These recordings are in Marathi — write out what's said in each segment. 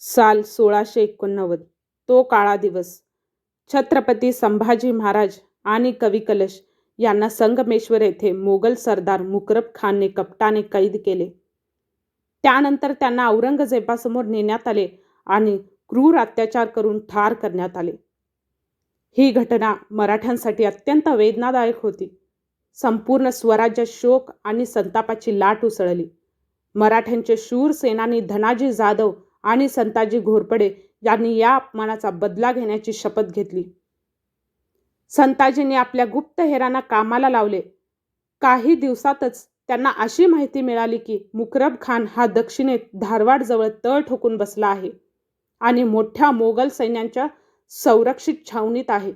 साल सोळाशे एकोणनव्वद. तो काळा दिवस. छत्रपती संभाजी महाराज आणि कवी कलश यांना संगमेश्वर येथे मोगल सरदार मुकरब खानने कपटाने कैद केले. त्यानंतर त्यांना औरंगजेबासमोर नेण्यात आले आणि क्रूर अत्याचार करून ठार करण्यात आले. ही घटना मराठ्यांसाठी अत्यंत वेदनादायक होती. संपूर्ण स्वराज्य शोक आणि संतापाची लाट उसळली. मराठ्यांचे शूर सेनानी धनाजी जाधव आणि संताजी घोरपडे यांनी या अपमानाचा बदला घेण्याची शपथ घेतली. संताजींनी आपल्या गुप्तहेरांना कामाला लावले. काही दिवसातच त्यांना अशी माहिती मिळाली की मुकरब खान हा दक्षिणेत धारवाडजवळ तळ ठोकून बसला आहे आणि मोठ्या मोगल सैन्यांच्या संरक्षित छावणीत आहे.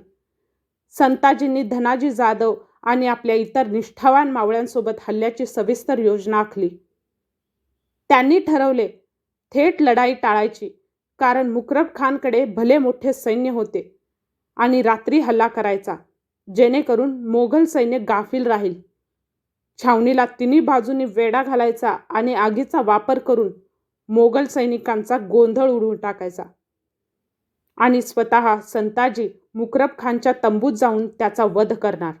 संताजींनी धनाजी जाधव आणि आपल्या इतर निष्ठावान मावळ्यांसोबत हल्ल्याची सविस्तर योजना आखली. त्यांनी ठरवले थेट लढाई टाळायची कारण मुकरब खानकडे भले मोठे सैन्य होते आणि रात्री हल्ला करायचा जेणेकरून मोगल सैन्य गाफील राहील. छावणीला तिन्ही बाजूनी वेढा घालायचा आणि आगीचा वापर करून मोगल सैनिकांचा गोंधळ उडवून टाकायचा. आणि स्वतः संताजी मुकरब खानच्या तंबूत जाऊन त्याचा वध करणार.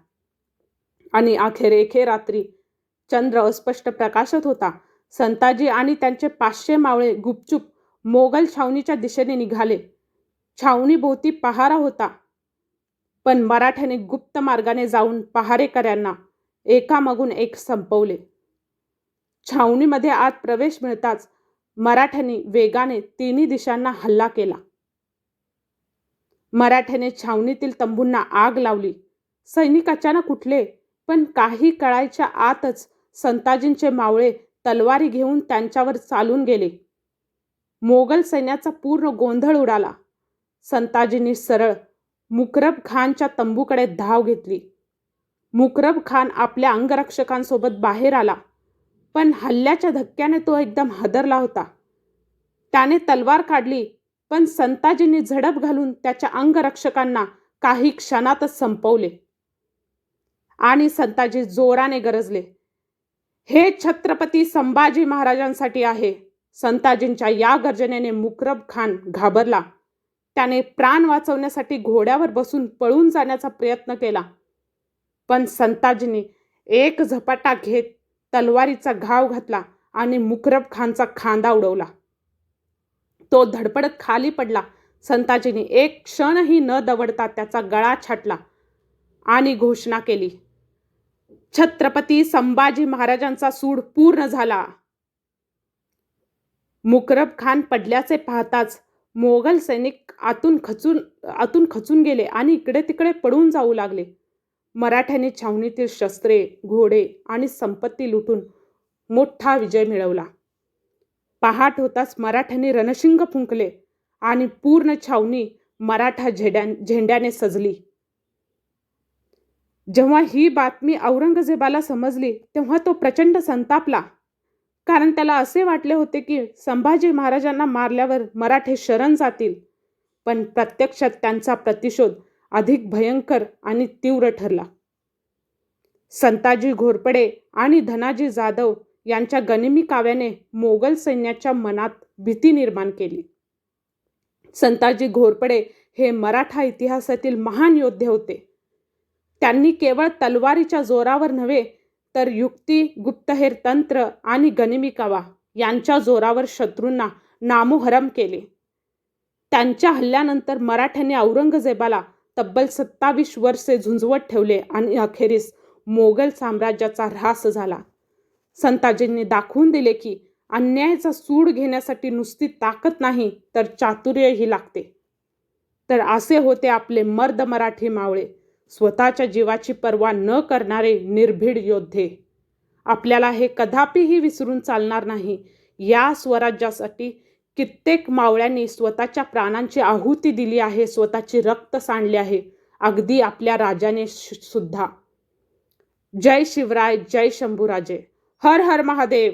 आणि अखेर एके रात्री चंद्र अस्पष्ट प्रकाशत होता संताजी आणि त्यांचे पाचशे मावळे गुपचूप मोगल छावणीच्या दिशेने निघाले. छावणीभोवती पहारा होता. पण मराठ्याने गुप्त मार्गाने जाऊन पहारेकऱ्यांना एकामागून एक संपवले. छावणीमध्ये आत प्रवेश मिळताच मराठ्यांनी वेगाने तिन्ही दिशांना हल्ला केला. मराठ्याने छावणीतील तंबूंना आग लावली. सैनिक अचानक उठले पण काही कळायच्या आतच संताजींचे मावळे तलवारी घेऊन त्यांच्यावर चालून गेले. मोगल सैन्याचा पूर्ण गोंधळ उडाला. संताजींनी सरळ मुकरब खानच्या तंबूकडे धाव घेतली. मुकरब खान आपल्या अंगरक्षकांसोबत बाहेर आला पण हल्ल्याच्या धक्क्याने तो एकदम हादरला होता. त्याने तलवार काढली पण संताजींनी झडप घालून त्याच्या अंगरक्षकांना काही क्षणातच संपवले. आणि संताजी जोराने गरजले. हे छत्रपती संभाजी महाराजांसाठी आहे. संताजींच्या या गर्जनेने मुकरब खान घाबरला. त्याने प्राण वाचवण्यासाठी घोड्यावर बसून पळून जाण्याचा प्रयत्न केला. पण संताजींनी एक झपाटा घेत तलवारीचा घाव घातला आणि मुकरब खानचा खांदा उडवला. तो धडपडत खाली पडला. संताजींनी एक क्षणही न दवडता त्याचा गळा छाटला आणि घोषणा केली. छत्रपती संभाजी महाराजांचा सूड पूर्ण झाला. मुकरब खान पडल्याचे पाहताच मोगल सैनिक आतून खचून आतून खचून गेले आणि इकडे तिकडे पडून जाऊ लागले. मराठ्यांनी छावणीतील शस्त्रे घोडे आणि संपत्ती लुटून मोठा विजय मिळवला. पहाट होताच मराठ्यांनी रणशिंग फुंकले आणि पूर्ण छावणी मराठा झेंड्या झेंड्याने सजली. जेव्हा ही बातमी औरंगजेबाला समजली तेव्हा तो प्रचंड संतापला. कारण त्याला असे वाटले होते की संभाजी महाराजांना मारल्यावर मराठे शरण जातील. पण प्रत्यक्षात त्यांचा प्रतिशोध अधिक भयंकर आणि तीव्र ठरला. संताजी घोरपडे आणि धनाजी जाधव यांच्या गनिमी काव्याने मोगल सैन्याच्या मनात भीती निर्माण केली. संताजी घोरपडे हे मराठा इतिहासातील महान योद्धे होते. त्यांनी केवळ तलवारीच्या जोरावर नव्हे तर युक्ती गुप्तहेर तंत्र आणि गनिमिकावा यांच्या जोरावर शत्रूंना नामोहरम केले. त्यांच्या हल्ल्यानंतर मराठ्यांनी औरंगजेबाला तब्बल सत्तावीस वर्षे झुंजवत ठेवले आणि अखेरीस मोगल साम्राज्याचा ऱ्हास झाला. संताजींनी दाखवून दिले की अन्यायाचा सूड घेण्यासाठी नुसती ताकद नाही तर चातुर्यही लागते. तर असे होते आपले मर्द मराठी मावळे. स्वतःच्या जीवाची पर्वा न करणारे निर्भीड योद्धे. आपल्याला हे कदापिही विसरून चालणार नाही. या स्वराज्यासाठी कित्येक मावळ्यांनी स्वतःच्या प्राणांची आहुती दिली आहे स्वतःची रक्त सांडले आहे. अगदी आपल्या राजाने सुद्धा. जय शिवराय जय शंभूराजे. हर हर महादेव.